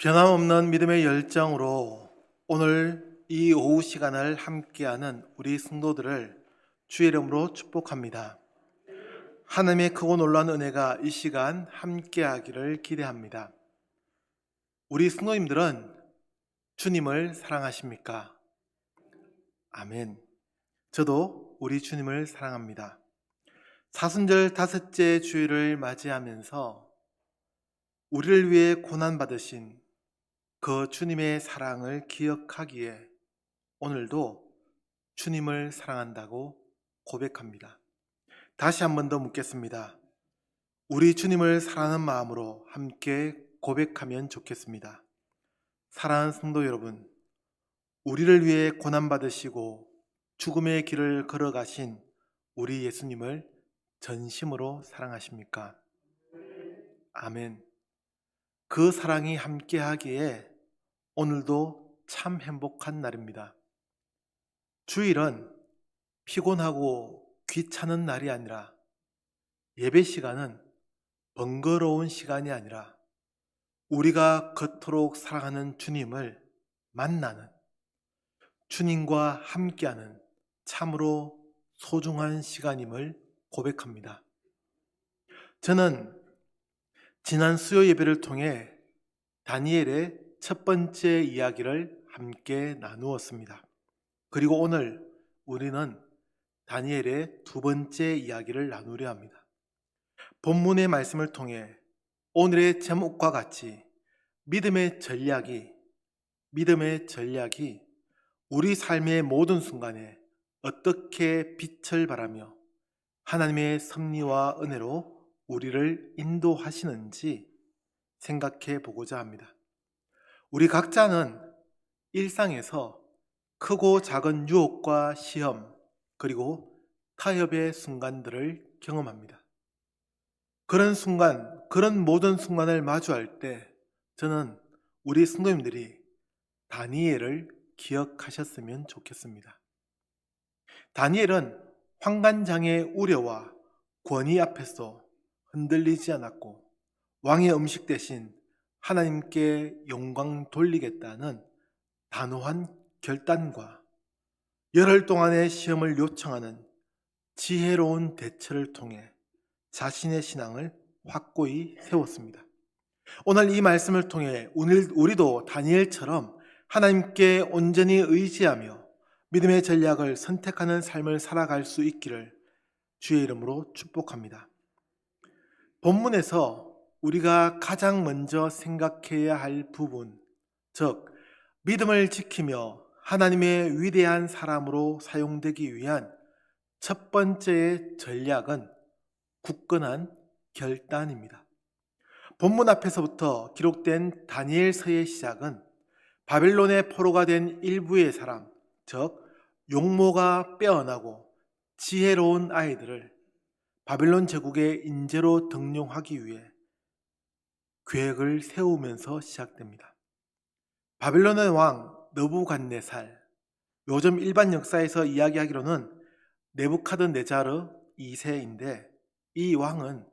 변함없는 믿음의 열정으로 오늘 이 오후 시간을 함께하는 우리 성도들을 주의 이름으로 축복합니다. 하나님의 크고 놀라운 은혜가 이 시간 함께하기를 기대합니다. 우리 성도님들은 주님을 사랑하십니까? 아멘. 저도 우리 주님을 사랑합니다. 사순절 다섯째 주일을 맞이하면서 우리를 위해 고난받으신 그 주님의 사랑을 기억하기에 오늘도 주님을 사랑한다고 고백합니다. 다시 한 번 더 묻겠습니다. 우리 주님을 사랑하는 마음으로 함께 고백하면 좋겠습니다. 사랑하는 성도 여러분, 우리를 위해 고난받으시고 죽음의 길을 걸어가신 우리 예수님을 전심으로 사랑하십니까? 아멘. 그 사랑이 함께하기에 오늘도 참 행복한 날입니다. 주일은 피곤하고 귀찮은 날이 아니라 예배 시간은 번거로운 시간이 아니라 우리가 그토록 사랑하는 주님을 만나는 주님과 함께하는 참으로 소중한 시간임을 고백합니다. 저는 지난 수요 예배를 통해 다니엘의 첫 번째 이야기를 함께 나누었습니다. 그리고 오늘 우리는 다니엘의 두 번째 이야기를 나누려 합니다. 본문의 말씀을 통해 오늘의 제목과 같이 믿음의 전략이 믿음의 전략이 우리 삶의 모든 순간에 어떻게 빛을 발하며 하나님의 섭리와 은혜로 우리를 인도하시는지 생각해 보고자 합니다. 우리 각자는 일상에서 크고 작은 유혹과 시험, 그리고 타협의 순간들을 경험합니다. 그런 순간, 그런 모든 순간을 마주할 때 저는 우리 성도님들이 다니엘을 기억하셨으면 좋겠습니다. 다니엘은 환관장의 우려와 권위 앞에서 흔들리지 않았고 왕의 음식 대신 하나님께 영광 돌리겠다는 단호한 결단과 열흘 동안의 시험을 요청하는 지혜로운 대처를 통해 자신의 신앙을 확고히 세웠습니다. 오늘 이 말씀을 통해 오늘 우리도 다니엘처럼 하나님께 온전히 의지하며 믿음의 전략을 선택하는 삶을 살아갈 수 있기를 주의 이름으로 축복합니다. 본문에서 우리가 가장 먼저 생각해야 할 부분, 즉, 믿음을 지키며 하나님의 위대한 사람으로 사용되기 위한 첫 번째의 전략은 굳건한 결단입니다. 본문 앞에서부터 기록된 다니엘서의 시작은 바벨론의 포로가 된 일부의 사람, 즉 용모가 빼어나고 지혜로운 아이들을 바벨론 제국의 인재로 등용하기 위해 계획을 세우면서 시작됩니다. 바벨론의 왕 느부갓네살, 요즘 일반 역사에서 이야기하기로는 네부카드네자르 2세인데 이 왕은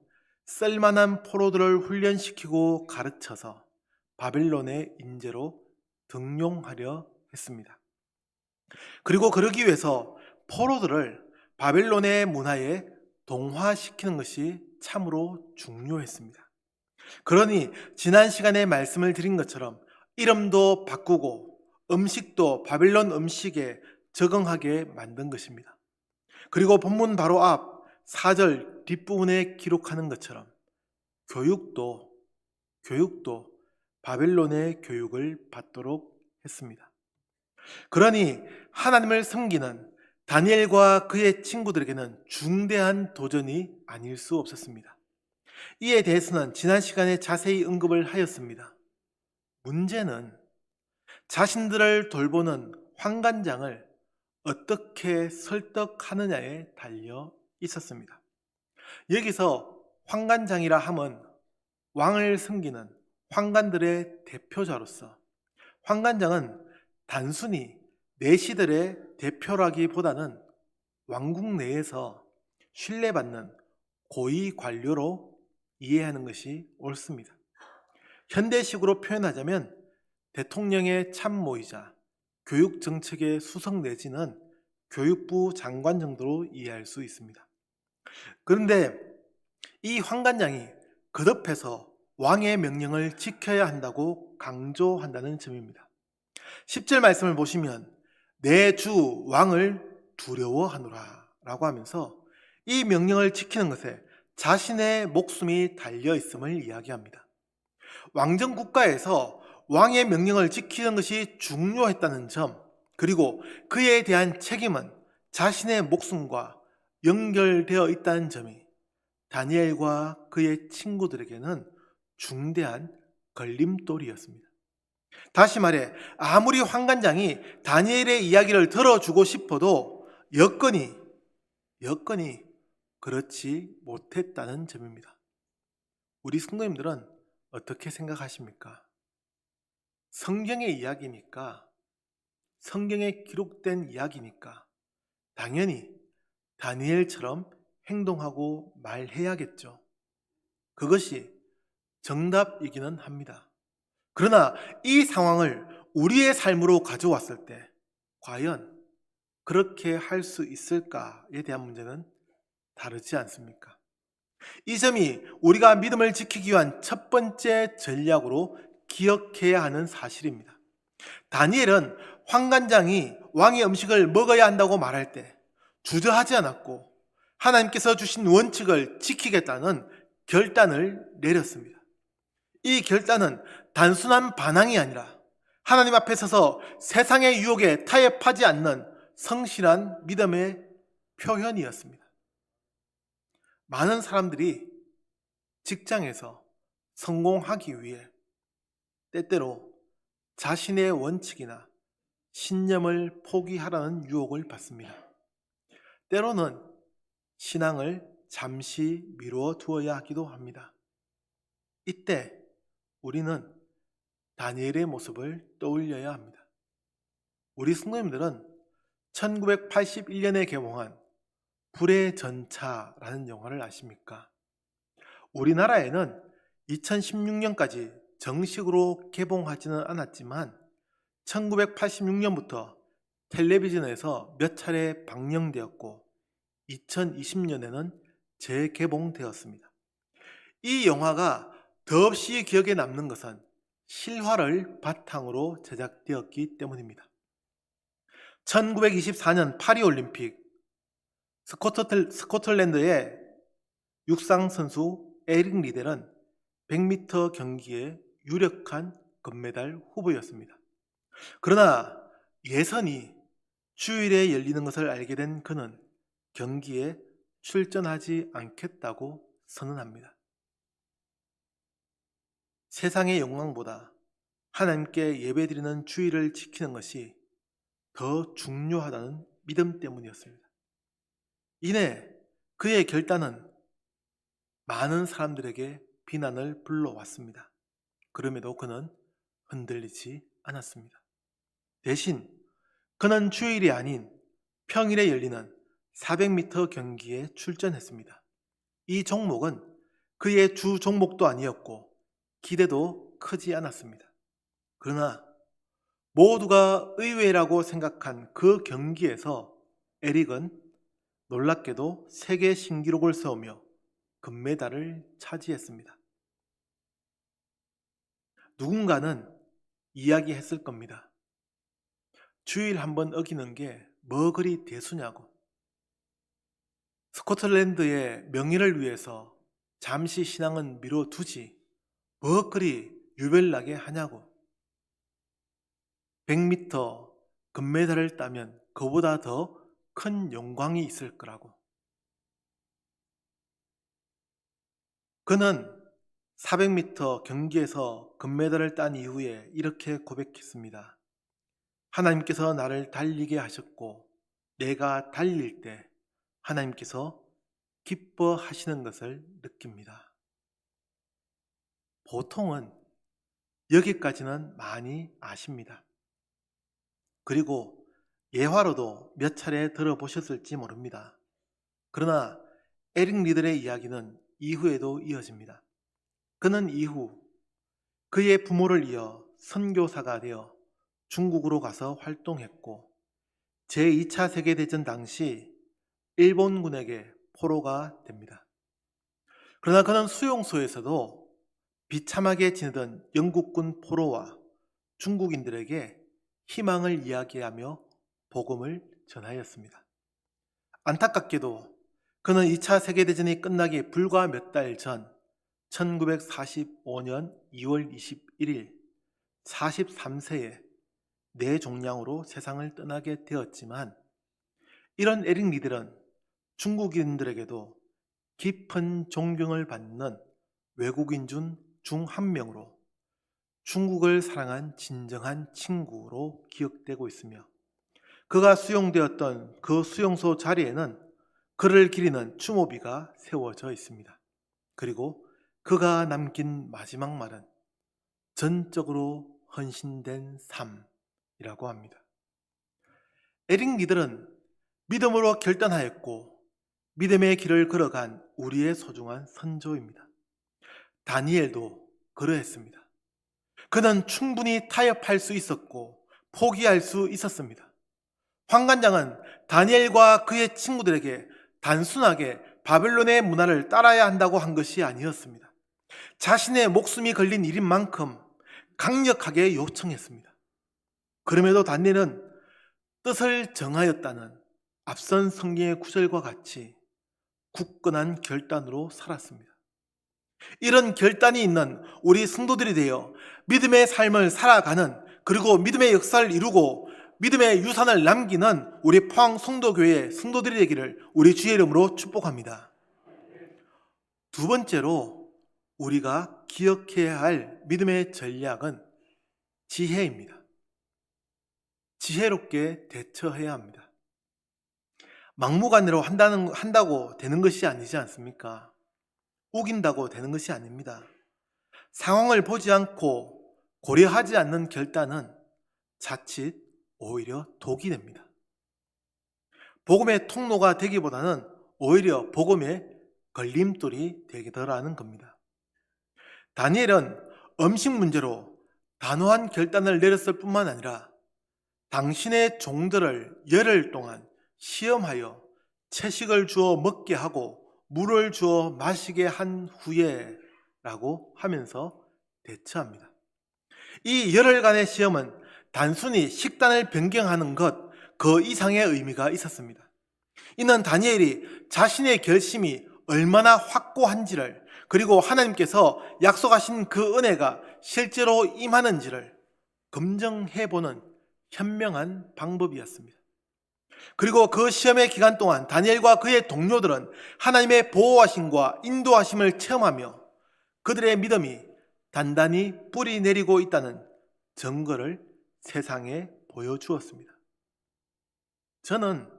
쓸만한 포로들을 훈련시키고 가르쳐서 바벨론의 인재로 등용하려 했습니다. 그리고 그러기 위해서 포로들을 바벨론의 문화에 동화시키는 것이 참으로 중요했습니다. 그러니 지난 시간에 말씀을 드린 것처럼 이름도 바꾸고 음식도 바벨론 음식에 적응하게 만든 것입니다. 그리고 본문 바로 앞 4절 뒷부분에 기록하는 것처럼 교육도 교육도 바벨론의 교육을 받도록 했습니다. 그러니 하나님을 섬기는 다니엘과 그의 친구들에게는 중대한 도전이 아닐 수 없었습니다. 이에 대해서는 지난 시간에 자세히 언급을 하였습니다. 문제는 자신들을 돌보는 환관장을 어떻게 설득하느냐에 달려 있었습니다. 여기서 환관장이라 함은 왕을 섬기는 환관들의 대표자로서 환관장은 단순히 내시들의 대표라기보다는 왕국 내에서 신뢰받는 고위 관료로 이해하는 것이 옳습니다. 현대식으로 표현하자면 대통령의 참모이자 교육정책의 수석 내지는 교육부 장관 정도로 이해할 수 있습니다. 그런데 이 황관장이 거듭해서 왕의 명령을 지켜야 한다고 강조한다는 점입니다. 10절 말씀을 보시면 내 주 왕을 두려워하노라 라고 하면서 이 명령을 지키는 것에 자신의 목숨이 달려 있음을 이야기합니다. 왕정 국가에서 왕의 명령을 지키는 것이 중요했다는 점, 그리고 그에 대한 책임은 자신의 목숨과 연결되어 있다는 점이 다니엘과 그의 친구들에게는 중대한 걸림돌이었습니다. 다시 말해, 아무리 황관장이 다니엘의 이야기를 들어주고 싶어도 여건이, 여건이 그렇지 못했다는 점입니다. 우리 성도님들은 어떻게 생각하십니까? 성경의 이야기니까, 성경에 기록된 이야기니까, 당연히 다니엘처럼 행동하고 말해야겠죠. 그것이 정답이기는 합니다. 그러나 이 상황을 우리의 삶으로 가져왔을 때, 과연 그렇게 할 수 있을까에 대한 문제는 다르지 않습니까? 이 점이 우리가 믿음을 지키기 위한 첫 번째 전략으로 기억해야 하는 사실입니다. 다니엘은 황관장이 왕의 음식을 먹어야 한다고 말할 때 주저하지 않았고 하나님께서 주신 원칙을 지키겠다는 결단을 내렸습니다. 이 결단은 단순한 반항이 아니라 하나님 앞에 서서 세상의 유혹에 타협하지 않는 성실한 믿음의 표현이었습니다. 많은 사람들이 직장에서 성공하기 위해 때때로 자신의 원칙이나 신념을 포기하라는 유혹을 받습니다. 때로는 신앙을 잠시 미루어 두어야 하기도 합니다. 이때 우리는 다니엘의 모습을 떠올려야 합니다. 우리 승도님들은 1981년에 개봉한 불의 전차라는 영화를 아십니까? 우리나라에는 2016년까지 정식으로 개봉하지는 않았지만 1986년부터 텔레비전에서 몇 차례 방영되었고 2020년에는 재개봉되었습니다. 이 영화가 더없이 기억에 남는 것은 실화를 바탕으로 제작되었기 때문입니다. 1924년 파리올림픽 스코틀, 스코틀랜드의 육상 선수 에릭 리델은 100m 경기에 유력한 금메달 후보였습니다. 그러나 예선이 주일에 열리는 것을 알게 된 그는 경기에 출전하지 않겠다고 선언합니다. 세상의 영광보다 하나님께 예배드리는 주의를 지키는 것이 더 중요하다는 믿음 때문이었습니다. 이내 그의 결단은 많은 사람들에게 비난을 불러왔습니다. 그럼에도 그는 흔들리지 않았습니다. 대신 그는 주일이 아닌 평일에 열리는 400m 경기에 출전했습니다. 이 종목은 그의 주 종목도 아니었고 기대도 크지 않았습니다. 그러나 모두가 의외라고 생각한 그 경기에서 에릭은 놀랍게도 세계 신기록을 세우며 금메달을 차지했습니다. 누군가는 이야기했을 겁니다. 주일 한번 어기는 게 뭐 그리 대수냐고. 스코틀랜드의 명예를 위해서 잠시 신앙은 미뤄두지 뭐 그리 유별나게 하냐고. 100m 금메달을 따면 그보다 더 큰 영광이 있을 거라고. 그는 400m 경기에서 금메달을 딴 이후에 이렇게 고백했습니다. 하나님께서 나를 달리게 하셨고 내가 달릴 때 하나님께서 기뻐하시는 것을 느낍니다. 보통은 여기까지는 많이 아십니다. 그리고 예화로도 몇 차례 들어보셨을지 모릅니다. 그러나 에릭 리들의 이야기는 이후에도 이어집니다. 그는 이후 그의 부모를 이어 선교사가 되어 중국으로 가서 활동했고 제2차 세계대전 당시 일본군에게 포로가 됩니다. 그러나 그는 수용소에서도 비참하게 지내던 영국군 포로와 중국인들에게 희망을 이야기하며 복음을 전하였습니다. 안타깝게도 그는 2차 세계대전이 끝나기 불과 몇 달 전 1945년 2월 21일 43세에 뇌종양으로 세상을 떠나게 되었지만 이런 에릭 리들은 중국인들에게도 깊은 존경을 받는 외국인 중중한 명으로 중국을 사랑한 진정한 친구로 기억되고 있으며 그가 수용되었던 그 수용소 자리에는 그를 기리는 추모비가 세워져 있습니다. 그리고 그가 남긴 마지막 말은 전적으로 헌신된 삶이라고 합니다. 에릭 리들은 믿음으로 결단하였고 믿음의 길을 걸어간 우리의 소중한 선조입니다. 다니엘도 그러했습니다. 그는 충분히 타협할 수 있었고 포기할 수 있었습니다. 황관장은 다니엘과 그의 친구들에게 단순하게 바벨론의 문화를 따라야 한다고 한 것이 아니었습니다. 자신의 목숨이 걸린 일인 만큼 강력하게 요청했습니다. 그럼에도 다니엘은 뜻을 정하였다는 앞선 성경의 구절과 같이 굳건한 결단으로 살았습니다. 이런 결단이 있는 우리 성도들이 되어 믿음의 삶을 살아가는 그리고 믿음의 역사를 이루고 믿음의 유산을 남기는 우리 포항 성도교회 성도들이 되기를 우리 주의 이름으로 축복합니다. 두 번째로 우리가 기억해야 할 믿음의 전략은 지혜입니다. 지혜롭게 대처해야 합니다. 막무가내로 한다는, 한다고 되는 것이 아니지 않습니까? 우긴다고 되는 것이 아닙니다. 상황을 보지 않고 고려하지 않는 결단은 자칫 오히려 독이 됩니다. 복음의 통로가 되기보다는 오히려 복음의 걸림돌이 되더라는 겁니다. 다니엘은 음식 문제로 단호한 결단을 내렸을 뿐만 아니라 당신의 종들을 열흘 동안 시험하여 채식을 주어 먹게 하고 물을 주어 마시게 한 후에 라고 하면서 대처합니다. 이 열흘간의 시험은 단순히 식단을 변경하는 것 그 이상의 의미가 있었습니다. 이는 다니엘이 자신의 결심이 얼마나 확고한지를 그리고 하나님께서 약속하신 그 은혜가 실제로 임하는지를 검증해보는 현명한 방법이었습니다. 그리고 그 시험의 기간 동안 다니엘과 그의 동료들은 하나님의 보호하심과 인도하심을 체험하며 그들의 믿음이 단단히 뿌리 내리고 있다는 증거를 세상에 보여주었습니다. 저는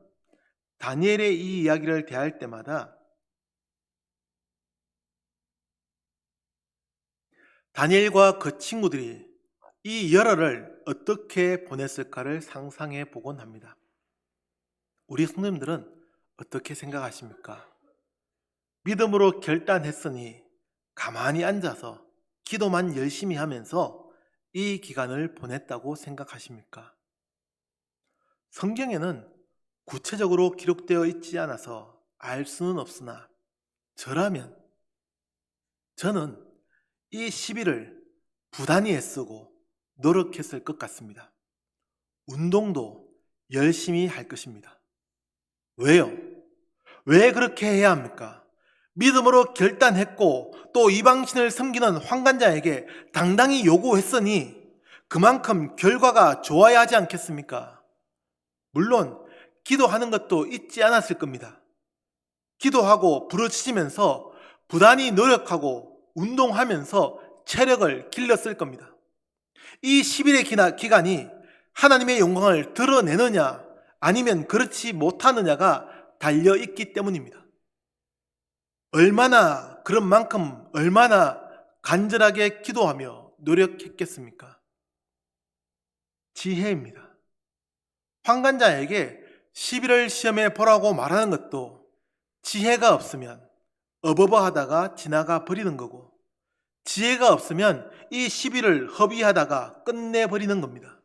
다니엘의 이 이야기를 대할 때마다 다니엘과 그 친구들이 이 열흘을 어떻게 보냈을까를 상상해 보곤 합니다. 우리 성도님들은 어떻게 생각하십니까? 믿음으로 결단했으니 가만히 앉아서 기도만 열심히 하면서 이 기간을 보냈다고 생각하십니까? 성경에는 구체적으로 기록되어 있지 않아서 알 수는 없으나 저라면 저는 이 시비를 부단히 애쓰고 노력했을 것 같습니다. 운동도 열심히 할 것입니다. 왜요? 왜 그렇게 해야 합니까? 믿음으로 결단했고 또 이방신을 섬기는 황간자에게 당당히 요구했으니 그만큼 결과가 좋아야 하지 않겠습니까? 물론 기도하는 것도 잊지 않았을 겁니다. 기도하고 부르짖으면서 부단히 노력하고 운동하면서 체력을 길렀을 겁니다. 이 10일의 기간이 하나님의 영광을 드러내느냐 아니면 그렇지 못하느냐가 달려 있기 때문입니다. 얼마나 그런 만큼 얼마나 간절하게 기도하며 노력했겠습니까? 지혜입니다. 황간자에게 11월 시험에 보라고 말하는 것도 지혜가 없으면 어버버 하다가 지나가 버리는 거고 지혜가 없으면 이 시비를 허비하다가 끝내버리는 겁니다.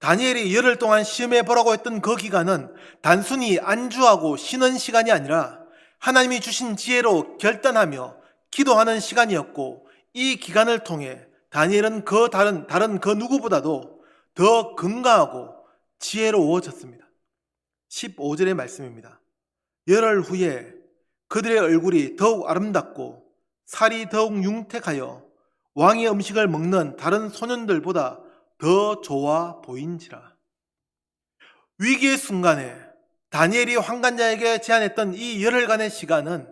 다니엘이 열흘 동안 시험해 보라고 했던 그 기간은 단순히 안주하고 쉬는 시간이 아니라 하나님이 주신 지혜로 결단하며 기도하는 시간이었고 이 기간을 통해 다니엘은 그 다른 다른 그 누구보다도 더 건강하고 지혜로워졌습니다. 15절의 말씀입니다. 열흘 후에 그들의 얼굴이 더욱 아름답고 살이 더욱 융택하여 왕의 음식을 먹는 다른 소년들보다 더 좋아 보인지라. 위기의 순간에 다니엘이 황관자에게 제안했던 이 열흘간의 시간은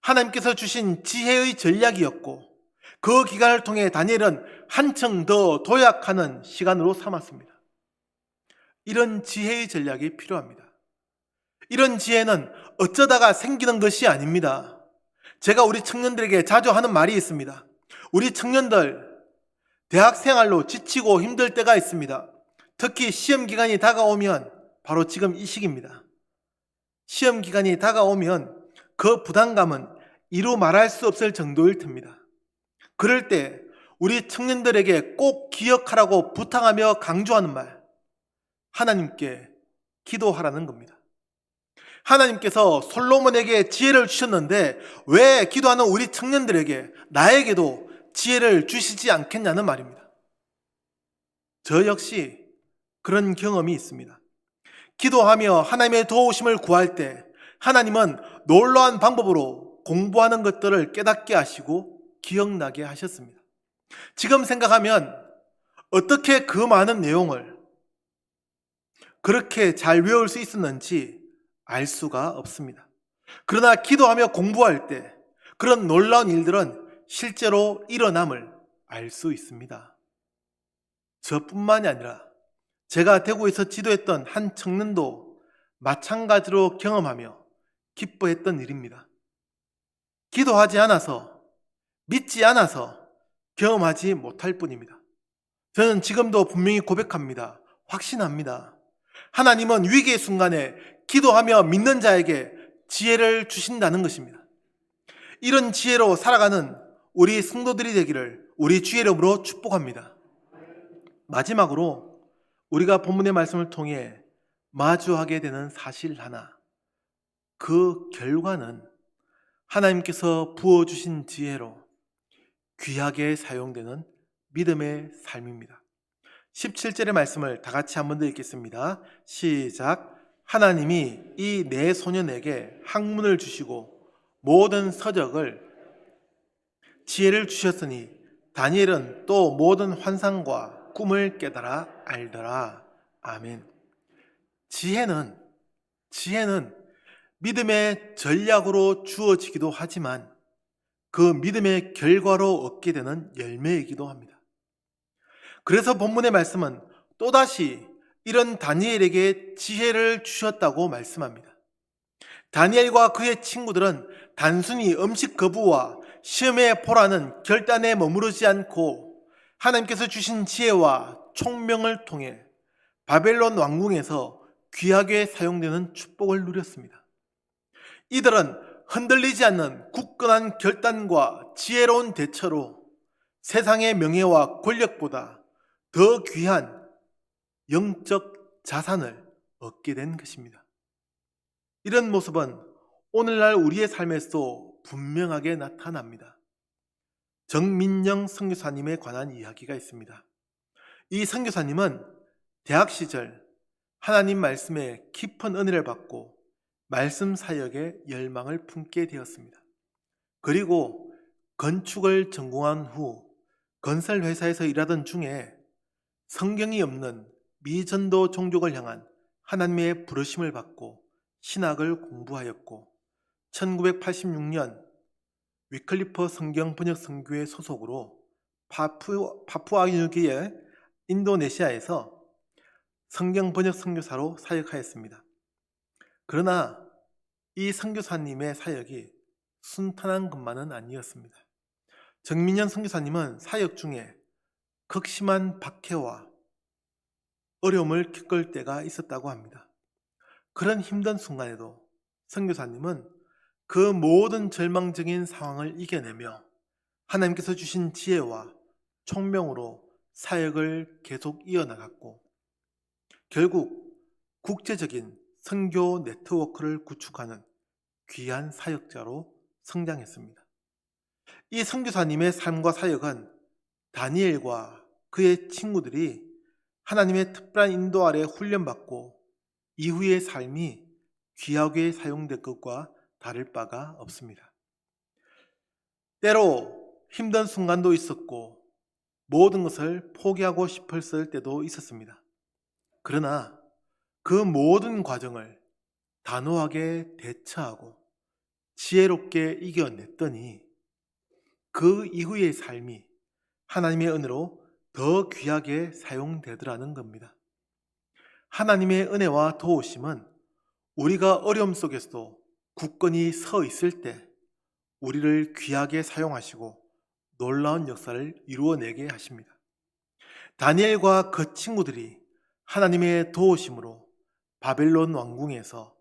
하나님께서 주신 지혜의 전략이었고 그 기간을 통해 다니엘은 한층 더 도약하는 시간으로 삼았습니다. 이런 지혜의 전략이 필요합니다. 이런 지혜는 어쩌다가 생기는 것이 아닙니다. 제가 우리 청년들에게 자주 하는 말이 있습니다. 우리 청년들 대학 생활로 지치고 힘들 때가 있습니다. 특히 시험 기간이 다가오면 바로 지금 이 시기입니다. 시험 기간이 다가오면 그 부담감은 이루 말할 수 없을 정도일 텐니다. 그럴 때 우리 청년들에게 꼭 기억하라고 부탁하며 강조하는 말, 하나님께 기도하라는 겁니다. 하나님께서 솔로몬에게 지혜를 주셨는데 왜 기도하는 우리 청년들에게 나에게도 지혜를 주시지 않겠냐는 말입니다. 저 역시 그런 경험이 있습니다. 기도하며 하나님의 도우심을 구할 때 하나님은 놀라운 방법으로 공부하는 것들을 깨닫게 하시고 기억나게 하셨습니다. 지금 생각하면 어떻게 그 많은 내용을 그렇게 잘 외울 수 있었는지 알 수가 없습니다. 그러나 기도하며 공부할 때 그런 놀라운 일들은 실제로 일어남을 알 수 있습니다. 저뿐만이 아니라 제가 대구에서 지도했던 한 청년도 마찬가지로 경험하며 기뻐했던 일입니다. 기도하지 않아서, 믿지 않아서 경험하지 못할 뿐입니다. 저는 지금도 분명히 고백합니다. 확신합니다. 하나님은 위기의 순간에 기도하며 믿는 자에게 지혜를 주신다는 것입니다. 이런 지혜로 살아가는 우리 성도들이 되기를 우리 주의 이름으로 축복합니다. 마지막으로 우리가 본문의 말씀을 통해 마주하게 되는 사실 하나. 그 결과는 하나님께서 부어주신 지혜로 귀하게 사용되는 믿음의 삶입니다. 17절의 말씀을 다 같이 한 번 더 읽겠습니다. 시작. 하나님이 이 네 소년에게 학문을 주시고 모든 서적을 지혜를 주셨으니 다니엘은 또 모든 환상과 꿈을 깨달아 알더라. 아멘. 지혜는 지혜는 믿음의 전략으로 주어지기도 하지만 그 믿음의 결과로 얻게 되는 열매이기도 합니다. 그래서 본문의 말씀은 또다시 이런 다니엘에게 지혜를 주셨다고 말씀합니다. 다니엘과 그의 친구들은 단순히 음식 거부와 시험에 보라는 결단에 머무르지 않고 하나님께서 주신 지혜와 총명을 통해 바벨론 왕궁에서 귀하게 사용되는 축복을 누렸습니다. 이들은 흔들리지 않는 굳건한 결단과 지혜로운 대처로 세상의 명예와 권력보다 더 귀한 영적 자산을 얻게 된 것입니다. 이런 모습은 오늘날 우리의 삶에서 분명하게 나타납니다. 정민영 선교사님에 관한 이야기가 있습니다. 이 선교사님은 대학 시절 하나님 말씀에 깊은 은혜를 받고 말씀 사역에 열망을 품게 되었습니다. 그리고 건축을 전공한 후 건설 회사에서 일하던 중에 성경이 없는 미전도 종족을 향한 하나님의 부르심을 받고 신학을 공부하였고 1986년 위클리퍼 성경 번역 선교회 소속으로 파푸, 파푸아뉴기의 인도네시아에서 성경 번역 선교사로 사역하였습니다. 그러나 이 선교사님의 사역이 순탄한 것만은 아니었습니다. 정민현 선교사님은 사역 중에 극심한 박해와 어려움을 겪을 때가 있었다고 합니다. 그런 힘든 순간에도 선교사님은 그 모든 절망적인 상황을 이겨내며 하나님께서 주신 지혜와 총명으로 사역을 계속 이어나갔고 결국 국제적인 선교 네트워크를 구축하는 귀한 사역자로 성장했습니다. 이 선교사님의 삶과 사역은 다니엘과 그의 친구들이 하나님의 특별한 인도 아래 훈련받고 이후의 삶이 귀하게 사용될 것과 다를 바가 없습니다. 때로 힘든 순간도 있었고 모든 것을 포기하고 싶었을 때도 있었습니다. 그러나 그 모든 과정을 단호하게 대처하고 지혜롭게 이겨냈더니 그 이후의 삶이 하나님의 은혜로 더 귀하게 사용되더라는 겁니다. 하나님의 은혜와 도우심은 우리가 어려움 속에서도 굳건히 서 있을 때 우리를 귀하게 사용하시고 놀라운 역사를 이루어내게 하십니다. 다니엘과 그 친구들이 하나님의 도우심으로 바벨론 왕궁에서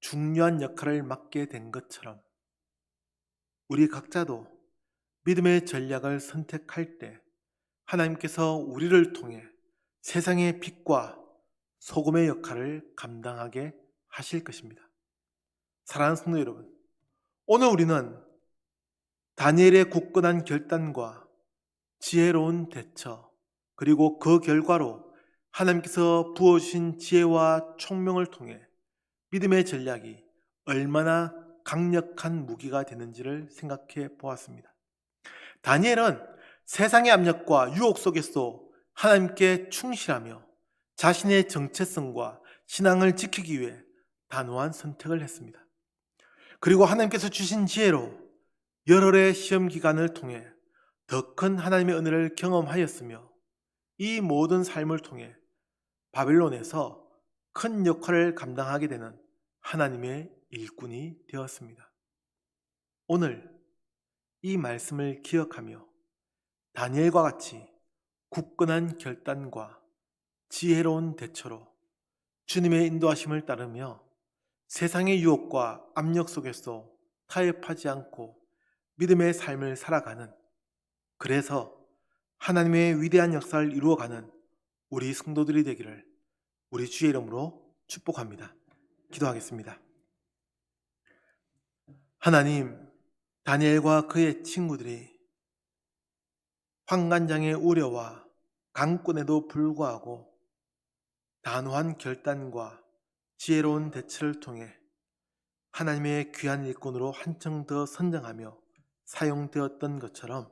중요한 역할을 맡게 된 것처럼 우리 각자도 믿음의 전략을 선택할 때 하나님께서 우리를 통해 세상의 빛과 소금의 역할을 감당하게 하실 것입니다. 사랑하는 성도 여러분, 오늘 우리는 다니엘의 굳건한 결단과 지혜로운 대처, 그리고 그 결과로 하나님께서 부어주신 지혜와 총명을 통해 믿음의 전략이 얼마나 강력한 무기가 되는지를 생각해 보았습니다. 다니엘은 세상의 압력과 유혹 속에서 하나님께 충실하며 자신의 정체성과 신앙을 지키기 위해 단호한 선택을 했습니다. 그리고 하나님께서 주신 지혜로 열흘의 시험 기간을 통해 더 큰 하나님의 은혜를 경험하였으며 이 모든 삶을 통해 바벨론에서 큰 역할을 감당하게 되는 하나님의 일꾼이 되었습니다. 오늘 이 말씀을 기억하며 다니엘과 같이 굳건한 결단과 지혜로운 대처로 주님의 인도하심을 따르며 세상의 유혹과 압력 속에서 타협하지 않고 믿음의 삶을 살아가는 그래서 하나님의 위대한 역사를 이루어가는 우리 성도들이 되기를 우리 주의 이름으로 축복합니다. 기도하겠습니다. 하나님, 다니엘과 그의 친구들이 환관장의 우려와 강권에도 불구하고 단호한 결단과 지혜로운 대처를 통해 하나님의 귀한 일꾼으로 한층 더 선정하며 사용되었던 것처럼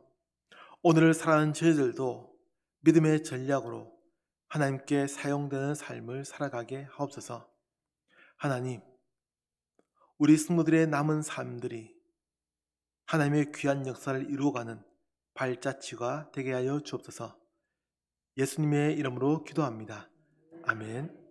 오늘을 살아가는 저희들도 믿음의 전략으로 하나님께 사용되는 삶을 살아가게 하옵소서. 하나님, 우리 승무들의 남은 삶들이 하나님의 귀한 역사를 이루어가는 발자취가 되게 하여 주옵소서. 예수님의 이름으로 기도합니다. 아멘.